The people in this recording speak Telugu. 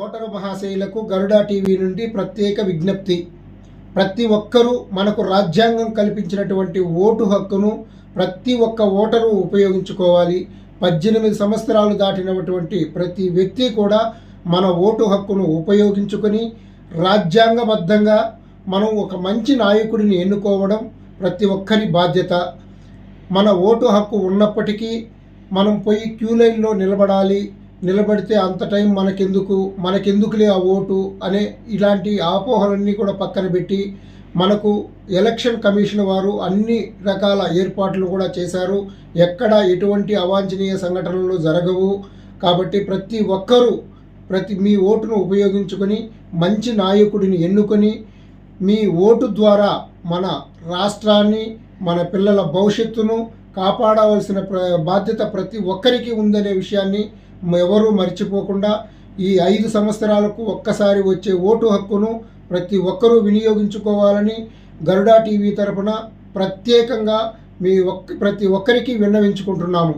ఓటరు మహాశైలకు గరుడా టీవీ నుండి ప్రత్యేక విజ్ఞప్తి. ప్రతి ఒక్కరూ మనకు రాజ్యాంగం కల్పించినటువంటి ఓటు హక్కును ప్రతి ఒక్క ఓటరు ఉపయోగించుకోవాలి. పద్దెనిమిది సంవత్సరాలు దాటినటువంటి ప్రతి వ్యక్తి కూడా మన ఓటు హక్కును ఉపయోగించుకొని రాజ్యాంగబద్ధంగా మనం ఒక మంచి నాయకుడిని ఎన్నుకోవడం ప్రతి ఒక్కరి బాధ్యత. మన ఓటు హక్కు ఉన్నప్పటికీ మనం పోయి క్యూ లైన్లో నిలబడాలి. నిలబడితే అంత టైం మనకెందుకు? మనకెందుకులే ఆ ఓటు? అనే ఇలాంటి ఆపోహలన్నీ కూడా పక్కన పెట్టి మనకు ఎలక్షన్ కమిషన్ వారు అన్ని రకాల ఏర్పాట్లు కూడా చేశారు. ఎక్కడ ఎటువంటి అవాంఛనీయ సంఘటనలు జరగవు. కాబట్టి ప్రతి ఒక్కరూ ప్రతి మీ ఓటును ఉపయోగించుకొని మంచి నాయకుడిని ఎన్నుకొని మీ ఓటు ద్వారా మన రాష్ట్రాన్ని మన పిల్లల భవిష్యత్తును కాపాడవలసిన ప్ర బాధ్యత ప్రతి ఒక్కరికి ఉందనే విషయాన్ని ఎవరూ మర్చిపోకుండా ఈ ఐదు సంవత్సరాలకు ఒక్కసారి వచ్చే ఓటు హక్కును ప్రతి ఒక్కరూ వినియోగించుకోవాలని గరుడా టీవీ తరఫున ప్రత్యేకంగా మీ ఒక్క ప్రతి ఒక్కరికి విన్నవించుకుంటున్నాము.